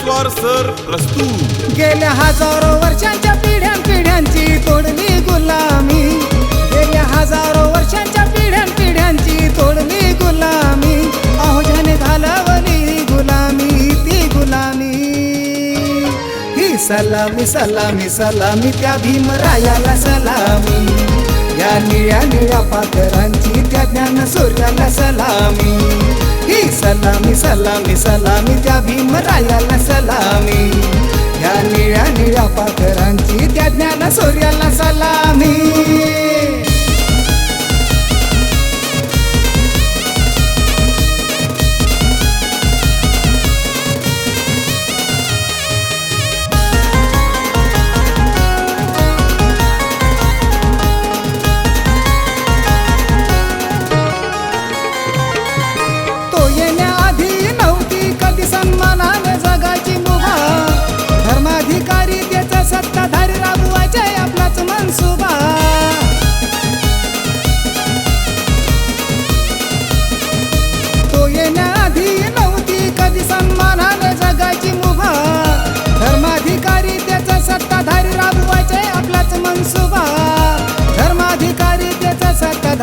स्वार सर प्रस्तुत गेल्या हजारो वर्षांच्या पिढ्यान पिढ्यांची तोडली गुलामी. गेल्या हजारो वर्षांच्या पिढ्यान पिढ्यांची तोडली गुलामी. अहोजाने घालवली गुलामी ती गुलामी. ही सलामी सलामी सलामी त्या भीमरायाला सलामी. या निळ्या निळ्या पाखरांची त्या ज्ञान सूर्याला सलामी. सलामी सलामी सलामी त्या भीमरायाला सलामी. या निळ्या निळ्या पाखरांची त्या ज्ञान सूर्याला सलामी.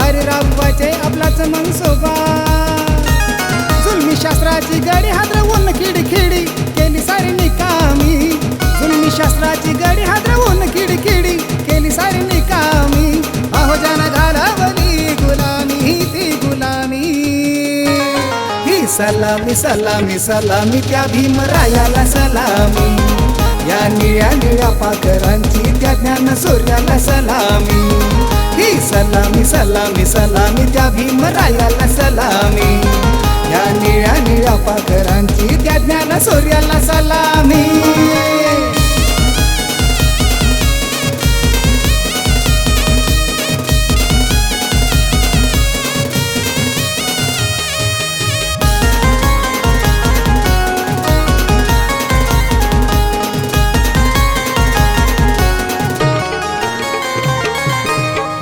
सत्ताधारी राबवायचे आपलाच मनसुबा. जुलमी शास्त्राची गडी हादरवून खिडखिडी केली सारी निकामी. जुलमी शास्त्राची गडी हादरवून खिडखिडी केली सारी निकामी. अहो जाना घालावली गुलामी ती गुलामी. ही सलामी सलामी सलामी त्या भीमरायाला सलामी. या निळ्या निळ्या पाखरांची त्या ज्ञान सूर्याला सलामी. सलामी सलामी सलामी त्या भीमरायाला सलामी. या निळ्या निळ्या पाखरांची त्या ज्ञान सूर्याला सलामी.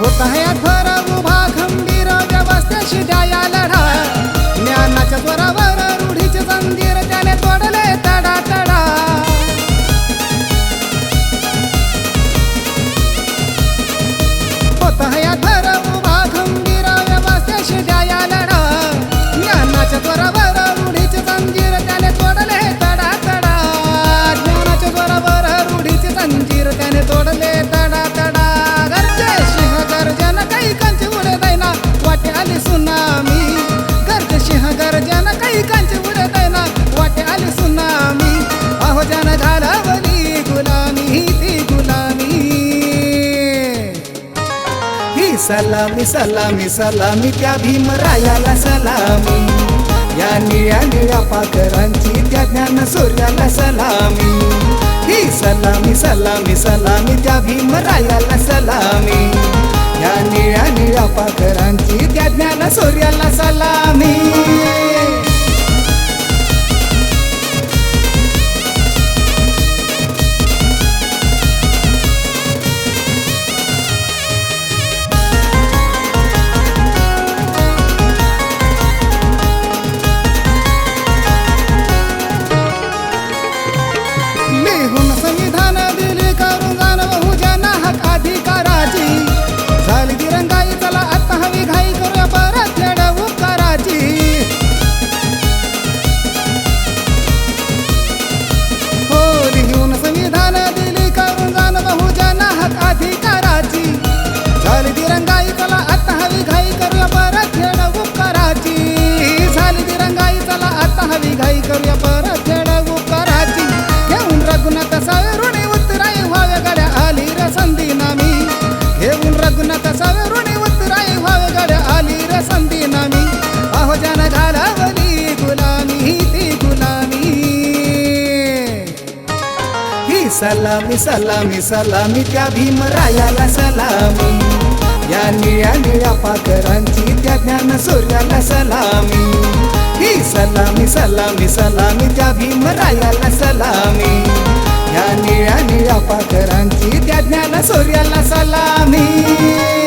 होता है अध्वर उभा खंबीर व्यवस्थेशी द्याया लढा. ज्ञानाच्या स्वरावर सलामी सलामी सलामी त्या भीमरायाला सलामी. या निळ्या निळ्या पाखरांची त्या ज्ञान सूर्याला सलामी. ही सलामी सलामी सलामी त्या भीमरायाला सलामी. या निळ्या निळ्या पाखरांची त्या ज्ञान सूर्याला सलामी. सलामी सलामी सलामी त्या भीमरायाला सलामी. या निळ्या निळ्या पाखरांची त्या ज्ञान सूर्याला सलामी. ही सलामी सलामी सलामी त्या भीमरायाला सलामी. या निळ्या निळ्या पाखरांची त्या ज्ञान सूर्याला सलामी.